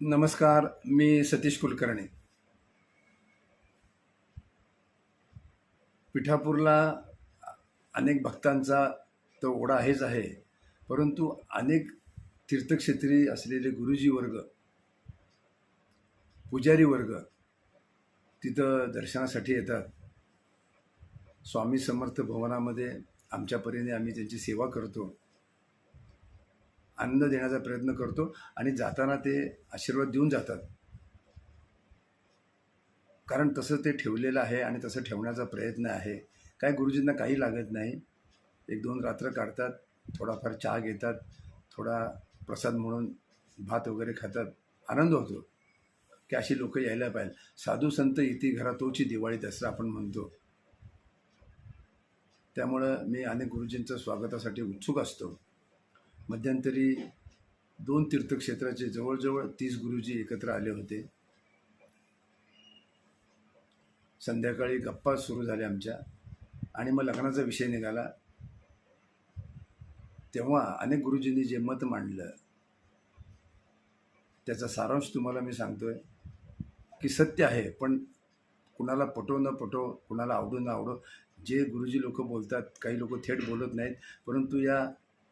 नमस्कार मी सतीश कुलकर्णी. पिठापूरला अनेक भक्तांचा तो ओढा आहेच आहे परंतु अनेक तीर्थक्षेत्री असलेले गुरुजी वर्ग पुजारी वर्ग तिथं दर्शनासाठी येतात. स्वामी समर्थ भवनामध्ये आमच्या परीने आम्ही त्यांची सेवा करतो. आनंद देण्याचा प्रयत्न करतो आणि जाताना ते आशीर्वाद देऊन जातात. कारण तसं ते ठेवलेलं आहे आणि तसं ठेवण्याचा प्रयत्न आहे. काय गुरुजींना काही लागत नाही. एक दोन रात्र काढतात थोडाफार चहा घेतात थोडा प्रसाद म्हणून भात वगैरे खातात. आनंद होतो की अशी लोकं यायला पाहिजे. साधू संत इथे घरातोची दिवाळी दसरा आपण म्हणतो. त्यामुळं मी अनेक गुरुजींचं स्वागतासाठी उत्सुक असतो. मध्यंतरी दोन तीर्थक्षेत्राचे जवळजवळ तीस गुरुजी एकत्र आले होते. संध्याकाळी गप्पा सुरू झाल्या आमच्या आणि मग लग्नाचा विषय निघाला. तेव्हा अनेक गुरुजींनी जे मत मांडलं त्याचा सारांश तुम्हाला मी सांगतोय की सत्य आहे पण कुणाला पटो न पटो कुणाला आवडो न आवडो जे गुरुजी लोक बोलतात काही लोक थेट बोलत नाहीत परंतु या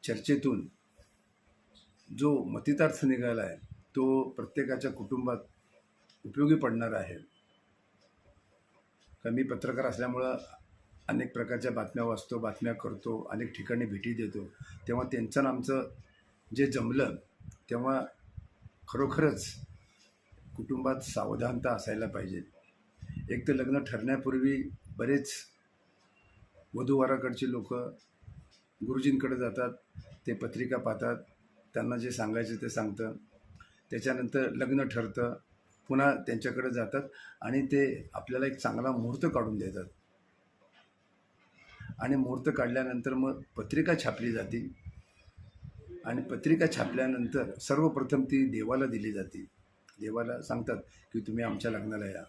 चर्चेतून जो मतितार्थ निघाला आहे तो प्रत्येकाच्या कुटुंबात उपयोगी पडणार आहे. का मी पत्रकार असल्यामुळं अनेक प्रकारच्या बातम्या वाचतो बातम्या करतो अनेक ठिकाणी भेटी देतो. तेव्हा त्यांचं आणि आमचं जे जमलं तेव्हा खरोखरच कुटुंबात सावधानता असायला पाहिजे. एक तर लग्न ठरण्यापूर्वी बरेच वधूवराकडचे लोक गुरुजींकडे जातात ते पत्रिका पाहतात त्यांना जे सांगायचं ते सांगतं. त्याच्यानंतर लग्न ठरतं. पुन्हा त्यांच्याकडे जातात आणि ते आपल्याला एक चांगला मुहूर्त काढून देतात. आणि मुहूर्त काढल्यानंतर मग पत्रिका छापली जाते. आणि पत्रिका छापल्यानंतर सर्वप्रथम ती देवाला दिली जाते. देवाला सांगतात की तुम्ही आमच्या लग्नाला या.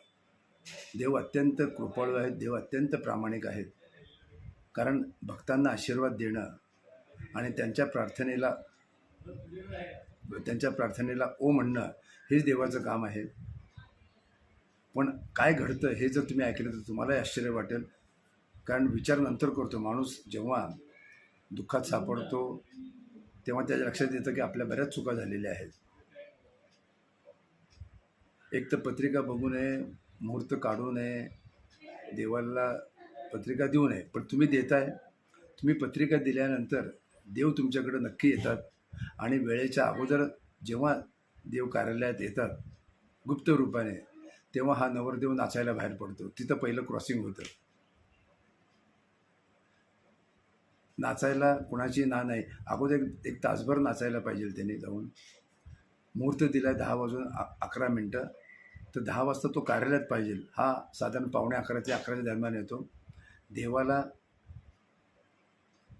देव अत्यंत कृपाळू आहेत देव अत्यंत प्रामाणिक आहेत. कारण भक्तांना आशीर्वाद देणं आणि त्यांच्या प्रार्थनेला त्यांच्या प्रार्थनेला ओ म्हणणं हेच देवाचं काम आहे. पण काय घडतं हे जर तुम्ही ऐकलं तर तुम्हालाही आश्चर्य वाटेल. कारण विचार नंतर करतो माणूस जेव्हा दुःखात सापडतो तेव्हा त्याच्या लक्षात येतं की आपल्या बऱ्याच चुका झालेल्या आहेत. एक तर पत्रिका बघू नये मुहूर्त काढू नये देवाला पत्रिका देऊ नये. पण तुम्ही देताय. तुम्ही पत्रिका दिल्यानंतर देव तुमच्याकडे नक्की येतात. आणि वेळेच्या अगोदर जेव्हा देव कार्यालयात येतात गुप्त रूपाने तेव्हा हा नवरदेव नाचायला बाहेर पडतो. तिथं पहिलं क्रॉसिंग होतं. नाचायला कुणाची ना नाही. अगोदर एक एक तासभर नाचायला पाहिजे त्याने जाऊन. मुहूर्त दिला दहा वाजून अकरा मिनटं. तर दहा वाजता तो कार्यालयात पाहिजे. हा साधारण पावणे अकरा ते अकराच्या दरम्यान येतो. देवाला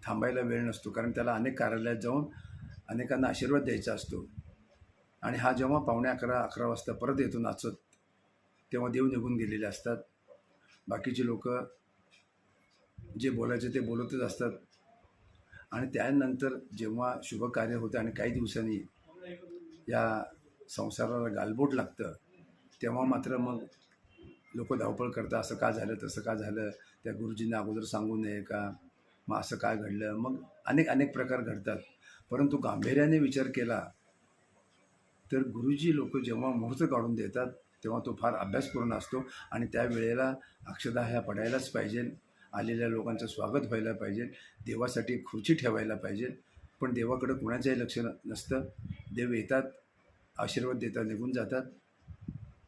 थांबायला वेळ नसतो. कारण त्याला अनेक कार्यालयात जाऊन अनेकांना आशीर्वाद द्यायचा असतो. आणि हा जेव्हा पावणे अकरा अकरा वाजता परत येतो नाचत तेव्हा देव निघून गेलेले असतात. बाकीचे लोक जे बोलायचे ते बोलतच असतात. आणि त्यानंतर जेव्हा शुभ कार्य होतं आणि काही दिवसांनी या संसाराला गालबोट लागतं तेव्हा मात्र मग लोक धावपळ करतात असं का झालं तसं का झालं त्या गुरुजींना अगोदर सांगू नये का मग असं काय घडलं मग अनेक अनेक प्रकार घडतात. परंतु गांभीर्याने विचार केला तर गुरुजी लोक जेव्हा मुहूर्त काढून देतात तेव्हा तो फार अभ्यासपूर्ण असतो आणि त्या वेळेला अक्षदा ह्या पडायलाच पाहिजे आलेल्या लोकांचं स्वागत व्हायला पाहिजे देवासाठी खुर्ची ठेवायला पाहिजे. पण देवाकडं कुणाचंही लक्ष नसतं. देव येतात आशीर्वाद देतात निघून जातात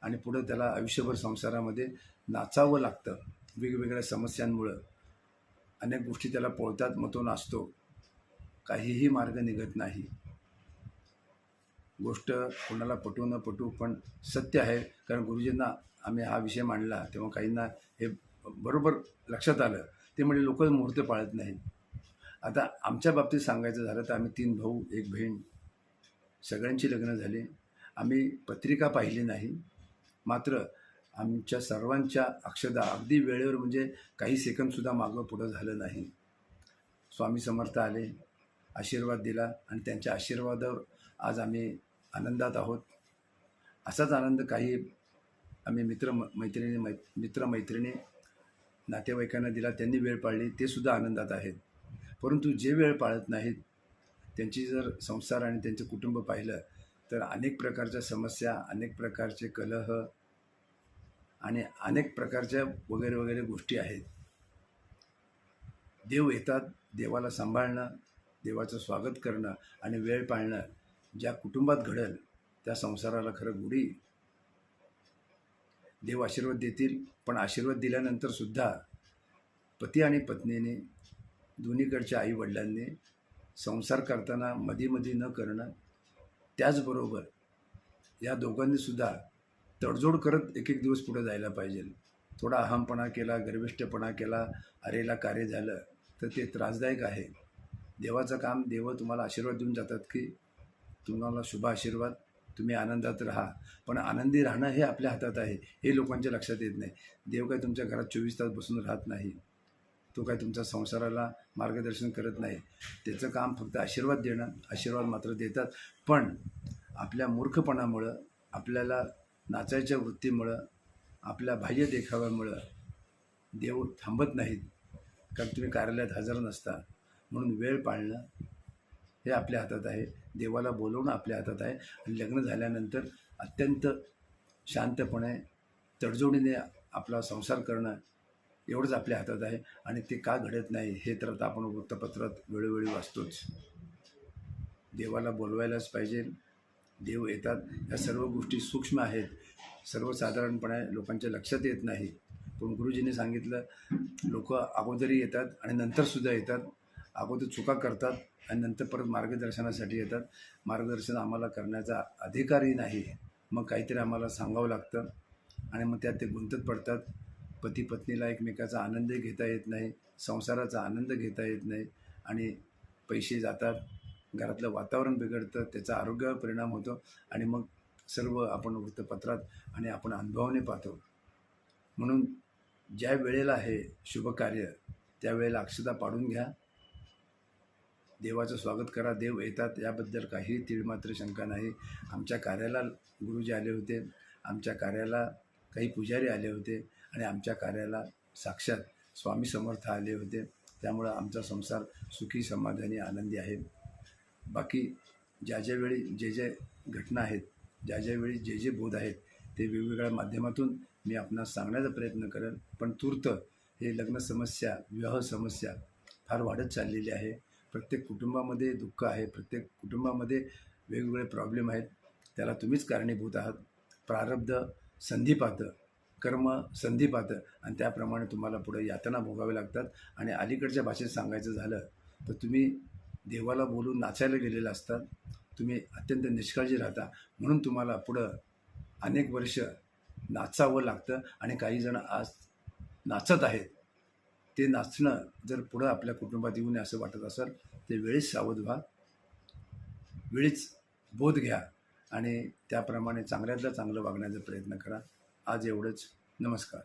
आणि पुढं त्याला आयुष्यभर संसारामध्ये नाचावं लागतं. वेगवेगळ्या समस्यांमुळं अनेक गोष्टी त्याला पळतात मग तो नाचतो. काहीही मार्ग निघत नाही. गोष्ट कोणाला पटू न पटू पण सत्य आहे. कारण गुरुजींना आम्ही हा विषय मांडला तेव्हा काहींना हे बरोबर लक्षात आलं. ते म्हणजे लोक मुहूर्त पाळत नाहीत. आता आमच्या बाबतीत सांगायचं झालं तर आम्ही तीन भाऊ एक बहीण सगळ्यांची लग्न झाली. आम्ही पत्रिका पाहिली नाही. मात्र आमच्या सर्वांच्या अक्षदा अगदी वेळेवर म्हणजे काही सेकंदसुद्धा मागं पुढं झालं नाही. स्वामी समर्थ आले. आशीर्वाद दिला आणि त्यांच्या आशीर्वादावर आज आम्ही आनंदात आहोत. असाच आनंद काही आम्ही मित्र म- मैत्रिणी मै मित्रमैत्रिणी नातेवाईकांना दिला त्यांनी वेळ पाळली ते सुद्धा आनंदात आहेत. परंतु जे वेळ पाळत नाहीत त्यांची जर संसार आणि त्यांचं कुटुंब पाहिलं तर अनेक प्रकारच्या समस्या अनेक प्रकारचे कलह आणि अनेक प्रकारच्या वगैरे वगैरे गोष्टी आहेत. देव येतात देवाला सांभाळणं देवाचं स्वागत करणं आणि वेळ पाळणं ज्या कुटुंबात घडेल त्या संसाराला खरं गुढी. देव आशीर्वाद देतील पण आशीर्वाद दिल्यानंतर सुद्धा पती आणि पत्नीने दोन्हीकडच्या आईवडिलांनी संसार करताना मधीमधी न करणं त्याचबरोबर या दोघांनीसुद्धा तडजोड करत एक एक दिवस पुढे जायला पाहिजे. थोडा अहमपणा केला गर्विष्ठपणा केला अरेला कार्य झालं तर ते त्रासदायक आहे. देवाचं काम देव तुम्हाला आशीर्वाद देऊन जातात की तुम्हाला शुभ आशीर्वाद तुम्ही आनंदात राहा. पण आनंदी राहणं हे आपल्या हातात आहे हे लोकांच्या लक्षात येत नाही. देव काय तुमच्या घरात चोवीस तास बसून राहत नाही. तो काय तुमच्या संसाराला मार्गदर्शन करत नाही. त्याचं काम फक्त आशीर्वाद देणं आशीर्वाद मात्र देतात. पण आपल्या मूर्खपणामुळं आपल्याला नाचायच्या वृत्तीमुळं आपल्या बाह्य देखाव्यामुळं देव थांबत नाहीत. कारण तुम्ही कार्यालयात हजर नसता. म्हणून वेळ पाळणं हे आपल्या हातात आहे. देवाला बोलवणं आपल्या हातात आहे. आणि लग्न झाल्यानंतर अत्यंत शांतपणे तडजोडीने आपला संसार करणं एवढंच आपल्या हातात आहे. आणि ते का घडत नाही हे तर आता आपण वृत्तपत्रात वेळोवेळी वाचतोच. देवाला बोलवायलाच पाहिजे. देव येतात. या सर्व गोष्टी सूक्ष्म आहेत. सर्वसाधारणपणे लोकांच्या लक्षात येत नाही. पण गुरुजींनी सांगितलं लोक अगोदरही येतात आणि नंतरसुद्धा येतात. अगोदर चुका करतात आणि नंतर परत मार्गदर्शनासाठी येतात. मार्गदर्शन आम्हाला करण्याचा अधिकारही नाही. मग काहीतरी आम्हाला सांगावं लागतं आणि मग त्यात ते गुंतत पडतात. पती पत्नीला एकमेकाचा आनंदही घेता येत नाही संसाराचा आनंद घेता येत नाही आणि पैसे जातात. घरातलं वातावरण बिघडतं त्याचा आरोग्यावर परिणाम होतो आणि मग सर्व आपण वृत्तपत्रात आणि आपण अनुभवाने पाहतो. म्हणून ज्या वेळेला आहे शुभ कार्य त्यावेळेला अक्षता पाडून घ्या. देवाचं स्वागत करा देव येतात याबद्दल काही तीळ मात्र शंका नाही. आमच्या कार्याला गुरुजी आले होते आमच्या कार्याला काही पुजारी आले होते आणि आमच्या कार्याला साक्षात स्वामी समर्थ आले होते. त्यामुळं आमचा संसार सुखी समाधानी आनंदी आहे. बाकी ज्या ज्या वेळी जे जे घटना आहेत ज्या ज्या वेळी जे जे बोध आहेत ते वेगवेगळ्या माध्यमातून मी आपणास सांगण्याचा प्रयत्न करेन पण तूर्त हे लग्न समस्या विवाह समस्या फार वाढत चाललेली आहे. प्रत्येक कुटुंबामध्ये दुःख आहे प्रत्येक कुटुंबामध्ये वेगवेगळे प्रॉब्लेम आहेत. त्याला तुम्हीच कारणीभूत आहात. प्रारब्ध संधिपातं कर्म संधिपातं आणि त्याप्रमाणे तुम्हाला पुढे यातना भोगाव्या लागतात. आणि अलीकडच्या भाषेत सांगायचं झालं तर तुम्ही देवाला बोलून नाचायला गेलेलं असतात तुम्ही अत्यंत निष्काळजी राहता. म्हणून तुम्हाला पुढं अनेक वर्ष नाचावं लागतं आणि काही जण आज नाचत आहेत. ते नाचणं जर पुढं आपल्या कुटुंबात येऊ नये असं वाटत असेल ते वेळीच सावध व्हा. वेळीच बोध घ्या आणि त्याप्रमाणे चांगल्यातलं चांगलं वागण्याचा प्रयत्न करा. आज एवढंच. नमस्कार.